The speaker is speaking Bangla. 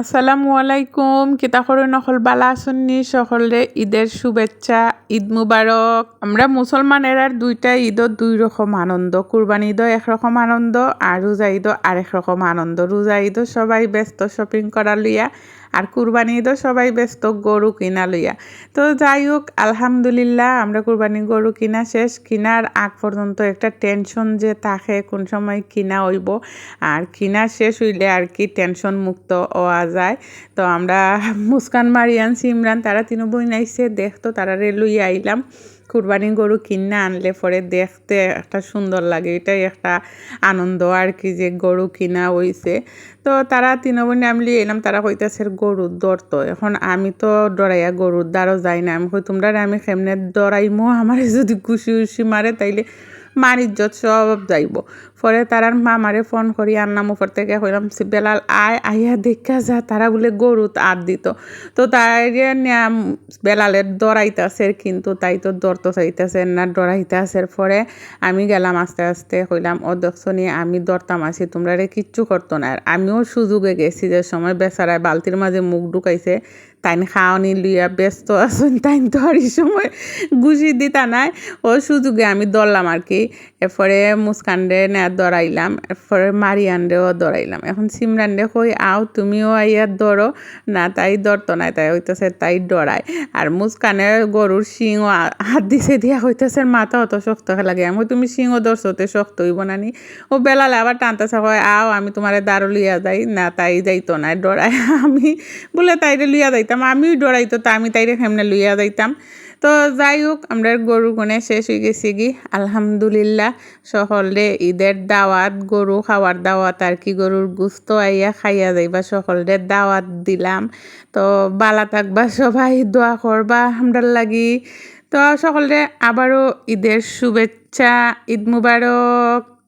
আসসালামু আলাইকুম কিতা নকল বালা আসন্নি সকলে ঈদের শুভেচ্ছা, ঈদ মুবারক। আমরা মুসলমানের আর দুইটা ঈদও দুই রকম আনন্দ। কুরবানি ঈদও একরকম আনন্দ, আর রোজা ঈদও আরেক রকম আনন্দ। রোজা ঈদও সবাই ব্যস্ত শপিং করা লইয়া আর কুরবানি ঈদও সবাই ব্যস্ত, গরু কিনা লইয়া। তো যাই হোক, আলহামদুলিল্লাহ আমরা কুরবানি গরু কিনা শেষ। কিনার আগ পর্যন্ত একটা টেনশন যে থাকে কোন সময় কিনা হইব। আর কিনা শেষ হইলে আর কি টেনশন মুক্ত হওয়া যায়। তো আমরা মুস্কান, মারিয়ান, সিমরান, তারা তিন বই নাইছে দেখতো তারা রেলুই আইলাম। কুরবানি গরু কিনে আনলে পরে দেখতে একটা সুন্দর লাগে। এটাই একটা আনন্দ। আর কি যে গরু কিনা হইছে। তো তারা তিনবনে আমি এলাম, তারা কইতাছে গরুর দরতো এখন আমি তো ডরাইয়া গরুর দ্বারও যাই না। আমি কই, তোমরা আমি কেমনে ডরাইমো আমার যদি খুশি খুশি মারে, তাইলে মার ইজ্জত সব যাইব। পরে তারার মামারে ফোন করি আন্নাম উপর থেকে কইলাম বেলাল, আয়, আইয়া দেখা যা, তারা বলে গরু আদ দিত। তো তাই বেলালের দরাইতাছে কিন্তু তাই তো দরতো চাইতেছে না ডরাইতেছে পরে আমি গেলাম আস্তে আস্তে হইলাম ও দেখছনি আমি দরতাম আছি, তোমরা কিচ্ছু করতো না। আর আমিও সুযোগে গেছি যে সময় বেচারায় বালতির মাঝে মুখ ঢুকাইছে তাইন খাওয়ানি লইয়া ব্যস্ত আছেন তাইন তো আর সময় গুছি দিতা নাই। ও সুযোগে আমি দরলাম আর কি। এরপরে মুস্কানরে না দরাইলাম এরপরে মারিয়ানরেও দরাইলাম এখন সিমরানরে কই, আও, তুমিও আইয়া দরো না, তাই দরতো নাই, তাই হইতেছে তাই ডরায়। আর মুস্কানে গরুর শিংও হাত দিছে দিয়া হইতেছে, মাথা অত শক্ত লাগে। আমি তুমি শিংও দর্শতে শক্ত হইব নানি ও বেলালে আবার টানতেছে হয় আও, আমি তোমার দাঁড়ো লিয়া যাই। না, তাই যাইতো না ডরায়। আমি বলে, তাইরে লিয়া যাইতাম, আমিও ডরাইতো তা, আমি তাইরে কেমনে লইয়া যাইতাম। তো যাই হোক, আমরা গরু গুনে শেষ হয়ে গেছি গি। আলহামদুলিল্লাহ, সকলে ঈদের দাওয়াত, গরু খাওয়ার দাওয়াত, আর কি গরুর গুস্ত আইয়া খাইয়া যাইবা সকলরে দাওয়াত দিলাম। তো বালা থাকবা, সবাই দোয়া করবা আমরার লাগি। তো সকলে আবারও ঈদের শুভেচ্ছা, ঈদ মুবারক।